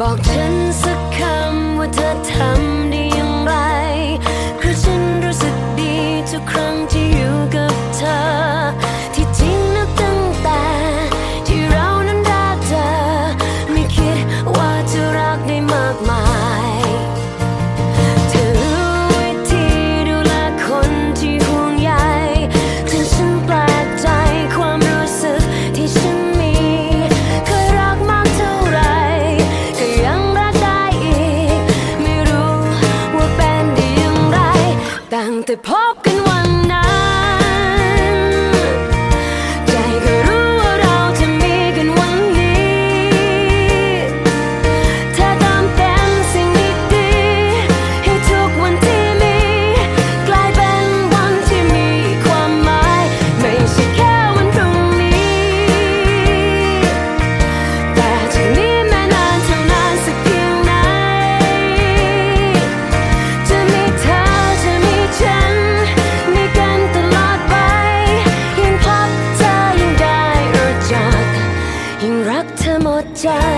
บอกฉันสักคำว่าเธอทำ The po ใจ